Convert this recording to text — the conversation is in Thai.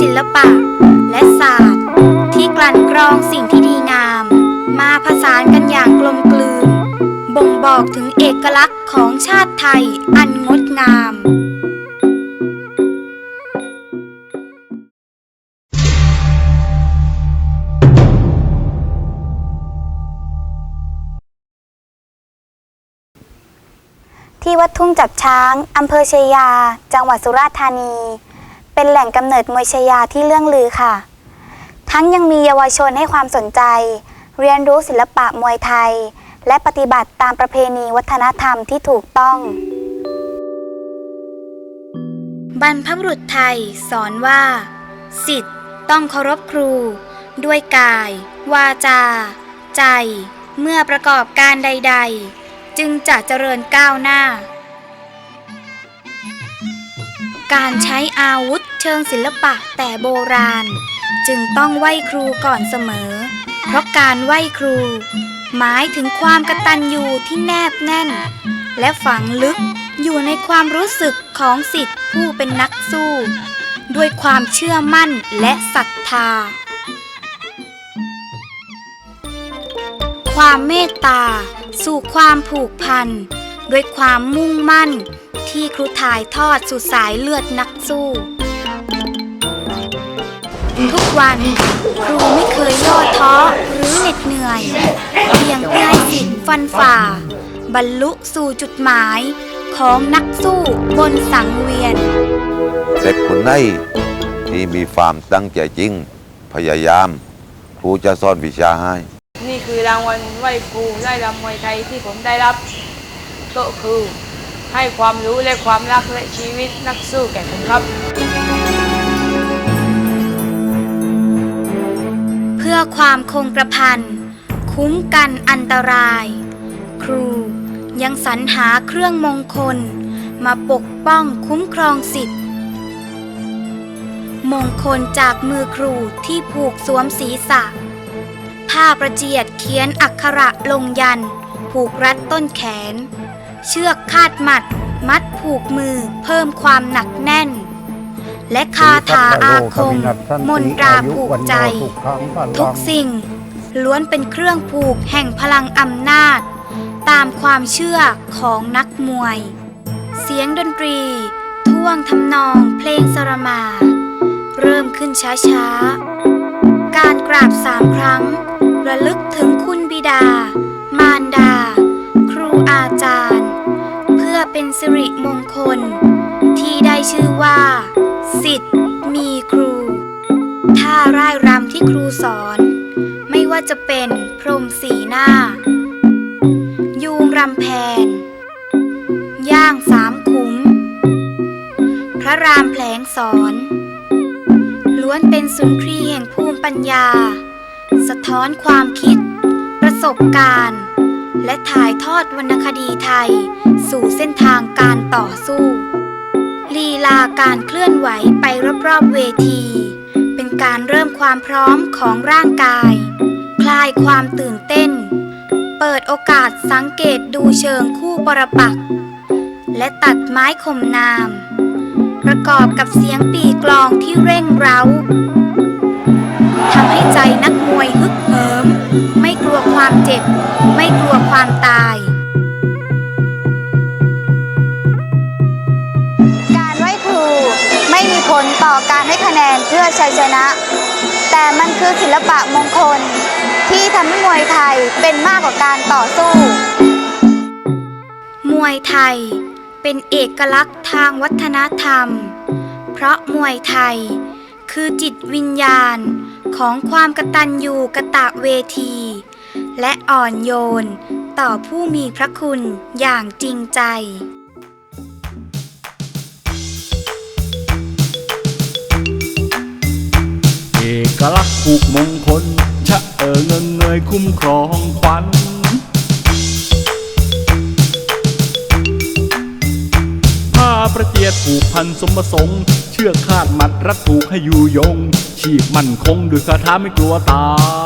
ศิลปะ และศาสตร์ ที่กลั่นกรองสิ่งที่ดีงาม มาผสานกันอย่างกลมกลืน บ่งบอกถึงเอกลักษณ์ของชาติไทยอันงดงามที่วัดทุ่งจับช้าง อำเภอเชยา จังหวัดสุราษฎร์ธานี เป็นแหล่งกำเนิดมวยชยาที่เลื่องลือค่ะ ทั้งยังมีเยาวชนให้ความสนใจ เรียนรู้ศิลปะมวยไทย และปฏิบัติตามประเพณีวัฒนธรรมที่ถูกต้อง บรรพบุรุษไทยสอนว่า สิทธิ์ต้องเคารพครู ด้วยกาย วาจา ใจ เมื่อประกอบการใด ๆ จึงจะเจริญก้าวหน้าการใช้อาวุธ ชิงศิลปะแต่โบราณ จึงต้องไหว้ครูก่อนเสมอ เพราะการไหว้ครู หมายถึงความกตัญญูที่แนบแน่น และฝังลึกอยู่ในความรู้สึกของสิทธิผู้เป็นนักสู้ ด้วยความเชื่อมั่นและศรัทธา ความเมตตา สู่ความผูกพันด้วยความมุ่งมั่นที่ครูถ่ายทอดสู่สายเลือดนักสู้ ทุกวันครูไม่เคยย่อท้อหรือเหน็ดเหนื่อย เพียงเพื่อให้สิทธิ์ฟันฝ่า บรรลุสู่จุดหมายของนักสู้บนสังเวียน เด็กคนไหนที่มีความตั้งใจจริง พยายาม ครูจะสอนวิชาให้ นี่คือรางวัลไหว้ครูไล่รำมวยไทยที่ผมได้รับก็คือให้ความรู้และความรักและชีวิตนักสู้แก่ผมครับ พื่อความคงกระพันคุ้มกันอันตราย ครูยังสรรหาเครื่องมงคล มาปกป้องคุ้มครองสิทธิ์ มงคลจากมือครูที่ผูกสวมศีรษะ ผ้าประเจียดเขียนอักขระลงยัน ผูกรัดต้นแขน เชือกคาดหมัด มัดผูกมือเพิ่มความหนักแน่น และคาถาอาคม มนตราผูกใจ ทุกสิ่ง ล้วนเป็นเครื่องผูกแห่งพลังอำนาจ ตามความเชื่อของนักมวย เสียงดนตรี ท่วงทำนองเพลงสรมา เริ่มขึ้นช้าๆ การกราบสามครั้ง ระลึกถึงคุณบิดา มารดา ครูอาจารย์ เพื่อเป็นสิริมงคล ที่ได้ชื่อว่า สิทธิ์มีครู ท่าร่ายรำที่ครูสอน ไม่ว่าจะเป็นพรมสีหน้า ยูงรำแพน ย่างสามขุม พระรามแผลงสอน ล้วนเป็นสุนทรีย์แห่งภูมิปัญญา สะท้อนความคิด ประสบการณ์ และถ่ายทอดวรรณคดีไทย สู่เส้นทางการต่อสู้ ลีลาการเคลื่อนไหวไปรอบๆเวที เป็นการเริ่มความพร้อมของร่างกาย คลายความตื่นเต้น เปิดโอกาสสังเกตดูเชิงคู่ปรปัก และตัดไม้ข่มนาม ประกอบกับเสียงปีกลองที่เร่งเร้าทำให้ใจนักมวยฮึกเหิม ไม่กลัวความเจ็บ ไม่กลัวความตาย ให้คะแนนเพื่อชัยชนะ แต่มันคือศิลปะมงคล ที่ทำให้มวยไทยเป็นมากกว่าการต่อสู้ มวยไทยเป็นเอกลักษณ์ทางวัฒนธรรม เพราะมวยไทยคือจิตวิญญาณของความกตัญญูกะตะเวที และอ่อนโยนต่อผู้มีพระคุณอย่างจริงใจ กลักษณ์ผูกมงคล ชะเออเงินเงยคุ้มครองขวัญผ้าประเจียดผูกพันสมประสงค์ เชือกคาดมัดรัดผูกให้อยู่ยง ชีพมั่นคงด้วยคาถาไม่กลัวตาย